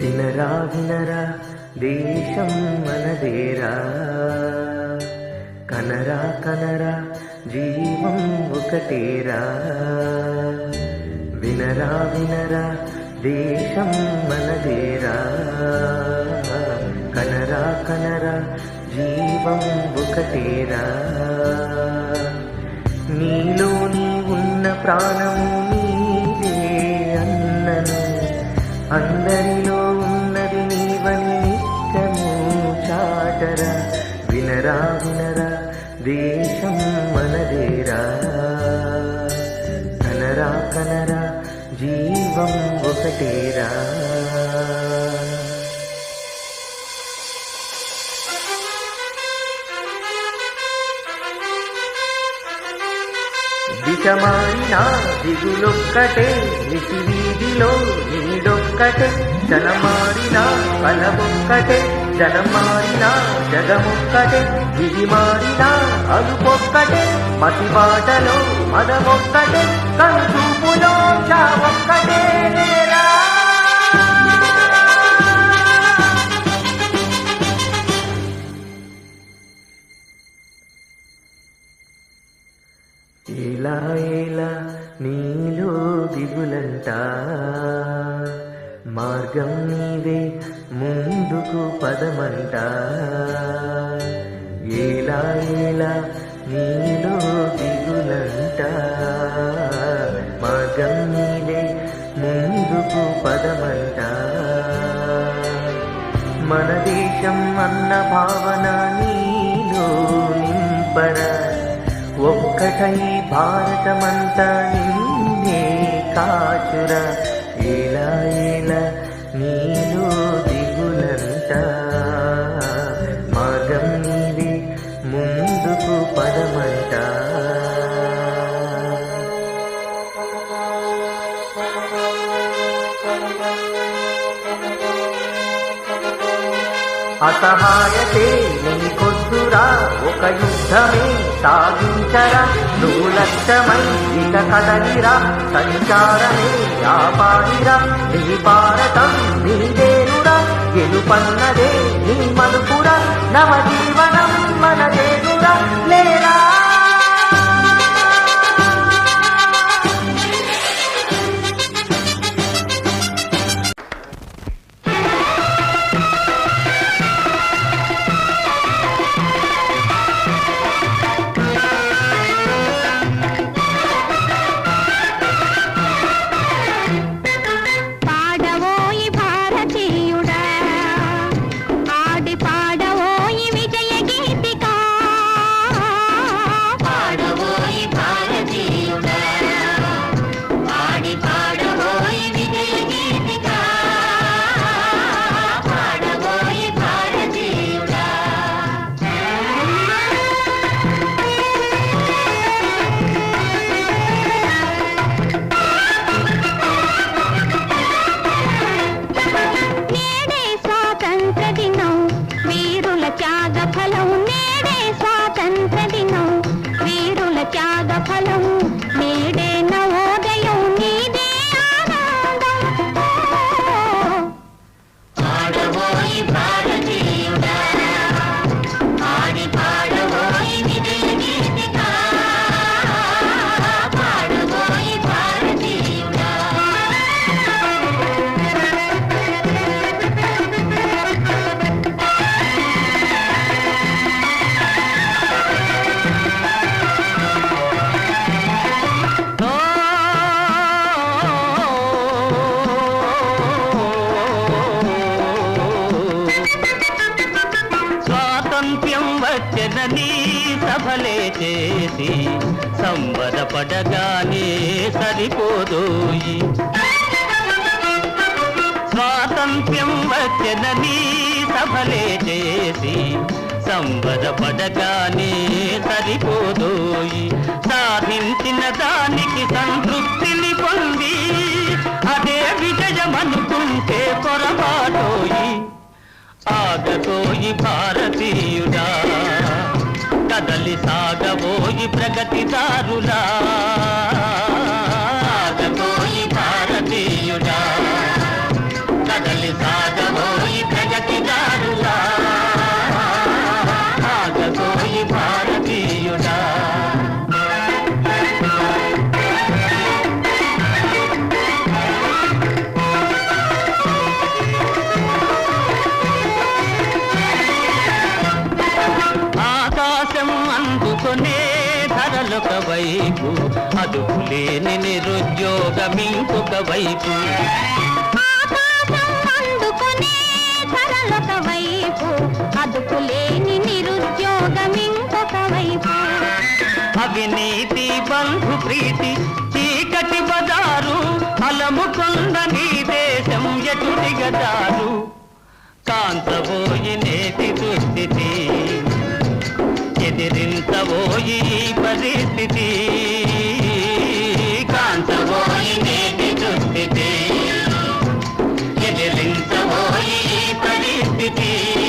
వినరా వినరా దేశం మనదేరా. కనరా కనరా జీవం ఒకటేరా. వినరా వినరా దేశం మనదేరా. కనరా కనరా జీవం ఒకటేరా. నీలోని ఉన్న ప్రాణము నీదే అన్నను. అందరిలో కలరా జీవం ఒకటేరా. దిశమారిన దిగులొక్కటే నిసి వీధిలో నీడొక్కటే. జనమారిన బలమొక్కటే జనమారిన జగమొక్కటే. విధి మారినా అదుపొక్కటే మతి బాటలో మదమొక్కటే కనుచూపులో చావొక్కటే నేరా. ఇలా ఇలా నీలో దిగులంట. మార్గం నీవే ముందుకు పదమంట. ఇలా ఇలా నీ ఒక్కటై భారతమంతా నిన్నే కాచురా. ఇలా ఇలా నీలో దిగులంట. మార్గం నీవే ముందుకు పదమంట. అసహాయతే నీకొద్దురా ఒక యుద్ధమే సాగించరా. నువ్వు లక్ష్యమై ఇక కదలిరా. సంచారమే ఆపాడిరా నీ భారతం నీదేనురా గెలుపన్నదే నీ మలుపురా. నవజీవనం మనదేనురా లేరా స్వాతంత్ర్యం వచ్చెనని సభలే చేసి సంబరపడగానే సరిపోదోయి స్వాతంత్ర్యం వచ్చెనని సభలే చేసి సంబరపడగానే సరిపోదోయి సాధించిన దానికి సంతృప్తిని పొంది అదే విజయమనుకుంటే పొరపాటోయి ఆగతోయి భార కదలి సాగబోయి ప్రగతిదారులా ఆగబోయి భారతీయుడా. కదలి సాగ ధరలొక వైపు అదుపులేని నిరుద్యోగం ఇంకొక వైపు. వైపు అదుపులేని నిరుద్యోగం ఇంకొక వైపు. అవినీతి బంధు ప్రీతి చీకటి బజారు అలముకొంద నీ దేశం ఎటు దిగజారు? కాంతబోయి నేటి దుస్థితి ఎదిరించబోయి పరిస్థితి. కాంచబోయి నేటి దుస్థితి. ఎదిరించబోయి పరిస్థితి.